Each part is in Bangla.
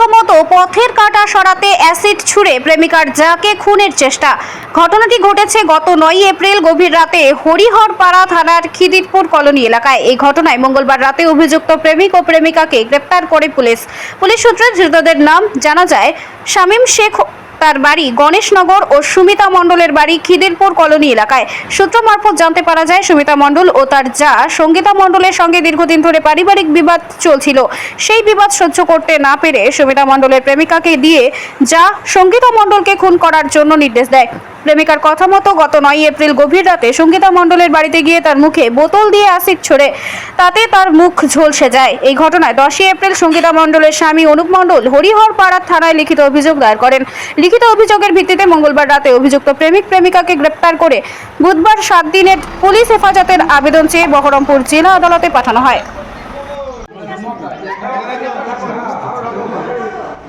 প্রথমত পথের কাটা সরাতে অ্যাসিড ছুড়ে প্রেমিকার যাকে খুনের চেষ্টা। ঘটনাটি ঘটেছে গত নয় এপ্রিল গভীর রাতে হরিহরপাড়া থানার খিদিরপুর কলোনি এলাকায়। এই ঘটনায় মঙ্গলবার রাতে অভিযুক্ত প্রেমিক ও প্রেমিকাকে গ্রেপ্তার করে পুলিশ। পুলিশ সূত্রে ধৃতদের নাম জানা যায়, শামীম শেখ তার বাড়ি গণেশনগর ও সুমিতা মণ্ডলের বাড়ি খিদিরপুর কলোনি এলাকায়। সূত্র মারফত জানতে পারা যায়, সুমিতা মণ্ডল ও তার যা সঙ্গীতা মণ্ডলের সঙ্গে দীর্ঘদিন ধরে পারিবারিক বিবাদ চলছিল। সেই বিবাদ সহ্য করতে না পেরে সুমিতা মণ্ডলের প্রেমিকাকে দিয়ে যা সঙ্গীতা মণ্ডলকে খুন করার জন্য নির্দেশ দেয়। প্রেমিকার কথা মতো গত নয় এপ্রিল গভীর রাতে সঙ্গীতা মণ্ডলের বাড়িতে গিয়ে তার মুখে বোতল দিয়ে অ্যাসিড ছড়ে, তাতে তার মুখ ঝলসে যায়। এই ঘটনায় দশই এপ্রিল সঙ্গীতা মণ্ডলের স্বামী অনুপ মণ্ডল হরিহর পাড়ার থানায় লিখিত অভিযোগ দায়ের করেন। লিখিত অভিযোগের ভিত্তিতে মঙ্গলবার রাতে অভিযুক্ত প্রেমিক প্রেমিকাকে গ্রেপ্তার করে বুধবার সাত দিনের পুলিশ হেফাজতের আবেদন চেয়ে বহরমপুর জেলা আদালতে পাঠানো হয়।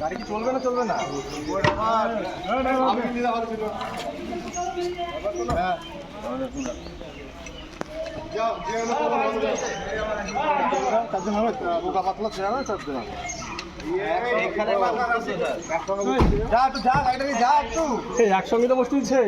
গাড়ি কি চলবে না চলবে না একসঙ্গে তো বসতে দিচ্ছে।